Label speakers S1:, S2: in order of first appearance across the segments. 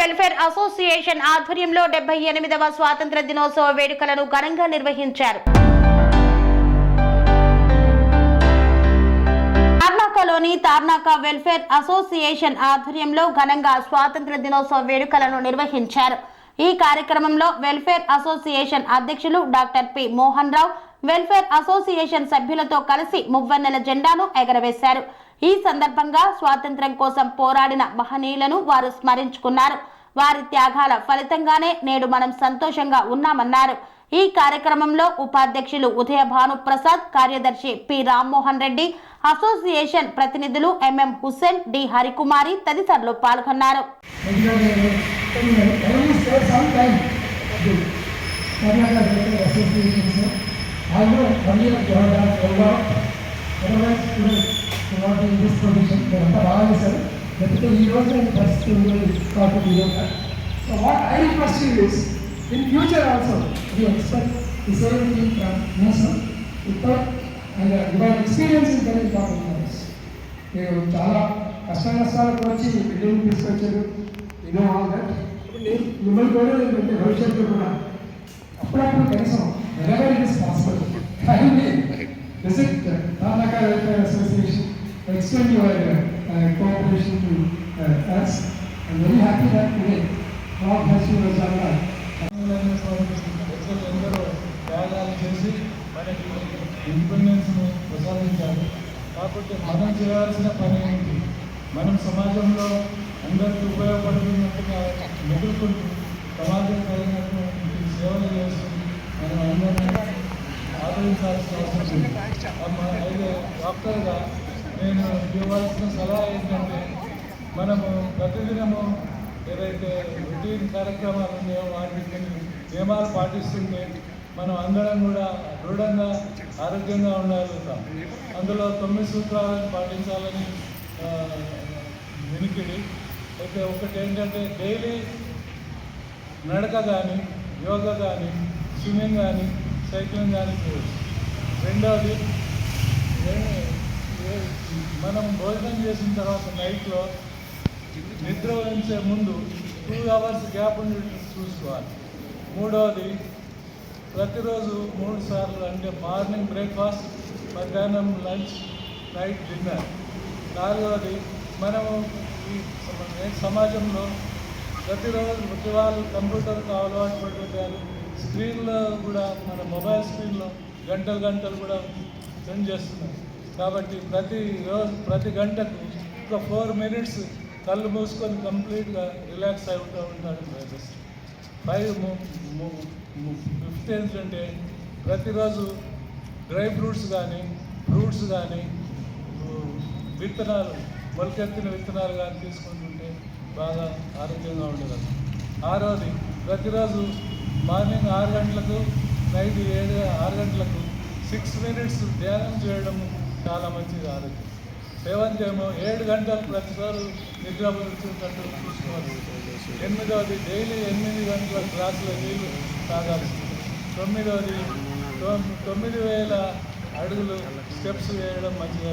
S1: Welfare association ఆధ్వర్యంలో డెబ్బై ఎనిమిదవ స్వాతంత్ర దినోత్సవ వేడుకలను ఘనంగా నిర్వహించారు తార్నాకలోని తార్నాక వెల్ఫేర్ అసోసియేషన్ ఆధ్వర్యంలో ఘనంగా స్వాతంత్ర దినోత్సవ వేడుకలను నిర్వహించారు ఈ కార్యక్రమంలో వెల్ఫేర్ అసోసియేషన్ అధ్యక్షులు doctor P Mohan Rao welfare association సభ్యులతో కలిసి మువ్వన్నెల జెండాను ఎగరవేశారు ఈ సందర్భంగా స్వాతంత్ర్యం కోసం పోరాడిన మహనీయులను వారు స్మరించుకున్నారు వారి త్యాగాల ఫలితంగానే నేడు మనం సంతోషంగా ఉన్నామన్నారు ఈ కార్యక్రమంలో ఉపాధ్యక్షులు ఉదయ భానుప్రసాద్ కార్యదర్శి పి రామ్మోహన్ రెడ్డి అసోసియేషన్ ప్రతినిధులు ఎంఎం హుస్సేన్ డి హరికుమారి తదితరులు పాల్గొన్నారు
S2: association what in this position అంతా బాగా చేశారు లేకపోతే ఈ రోజు నేను పరిస్థితి కాబట్టి so what I request you in future also we expect the same thing from మోసం without and without experience in Telugu కాకుండా మీరు చాలా కష్ట నష్టాలకు వచ్చి బిల్డింగ్ తీసుకొచ్చారు యూనో ఆల్ దట్ నేను మిమ్మల్ని కూడా భవిష్యత్తులో కూడా అప్పుడప్పుడు కనీసం extend your uh, uh, cooperation to uh, us. I'm very happy that today God has you
S3: as our చేసి మనకి ఇండిపెండెన్స్ని ప్రసాదించాలి కాబట్టి మనం చేయాల్సిన పని ఏంటి మనం సమాజంలో అందరికీ ఉపయోగపడుతున్నట్టుగా మెదులుకుంటూ సమాజం కలిగినట్టు సేవలు చేస్తూ మనం అందరినీ ఆదరించాల్సిన అవసరం ఉంది అయితే డాక్టర్గా నేను ఇవ్వాల్సిన సలహా ఏంటంటే మనము ప్రతిదినము ఏదైతే రొటీన్ కార్యక్రమాలు ఉన్నాయో వాటిని నియమాలు పాటిస్తుంటే మనం అందరం కూడా దృఢంగా ఆరోగ్యంగా ఉండగలుగుతాం అందులో తొమ్మిది సూత్రాలను పాటించాలని వినికిడి అయితే ఒకటి ఏంటంటే డైలీ నడక కానీ యోగా కానీ స్విమ్మింగ్ కానీ సైక్లింగ్ కానీ చేయవచ్చు రెండవది మనం భోజనం చేసిన తర్వాత నైట్లో నిద్ర వహించే ముందు టూ అవర్స్ గ్యాప్ ఉండి చూసుకోవాలి మూడవది ప్రతిరోజు మూడు సార్లు అంటే మార్నింగ్ బ్రేక్ఫాస్ట్ మధ్యాహ్నం లంచ్ నైట్ డిన్నర్ నాలుగవది మనము ఈ సమాజంలో ప్రతిరోజు ప్రతి వాళ్ళు కంప్యూటర్తో అలవాటు పడిపోతారు స్క్రీన్లో కూడా మన మొబైల్ స్క్రీన్లో గంటలు గంటలు కూడా స్పెండ్ చేస్తున్నారు కాబట్టి ప్రతి రోజు ప్రతి గంటకు ఒక ఫోర్ మినిట్స్ కళ్ళు మూసుకొని కంప్లీట్గా రిలాక్స్ అవుతూ ఉంటాడు బ్రదర్స్ ఫైవ్ ఫిఫ్త్ అంటే ప్రతిరోజు డ్రై ఫ్రూట్స్ కానీ ఫ్రూట్స్ కానీ విత్తనాలు మొలకెత్తిన విత్తనాలు కానీ తీసుకుంటుంటే బాగా ఆరోగ్యంగా ఉండగలం ఆరోది ప్రతిరోజు మార్నింగ్ ఆరు గంటలకు నైట్ ఏడు ఆరు గంటలకు సిక్స్ మినిట్స్ ధ్యానం చేయడము చాలా మంచిది ఆరోగ్యం సెవెన్ చేయము ఏడు గంటలు ప్రతిసారి నిద్ర వచ్చేటట్టు చూసుకోవాలి ఎనిమిదవది డైలీ ఎనిమిది గంటల గ్లాసుల నీళ్ళు తాగాలి తొమ్మిదవది తొమ్మిది వేల అడుగులు స్టెప్స్ వేయడం మంచిగా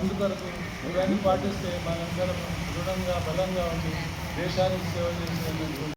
S3: అందుకొరకు ఇవన్నీ పాటిస్తే మనందరం దృఢంగా బలంగా ఉండి దేశానికి సేవ చేసేందుకు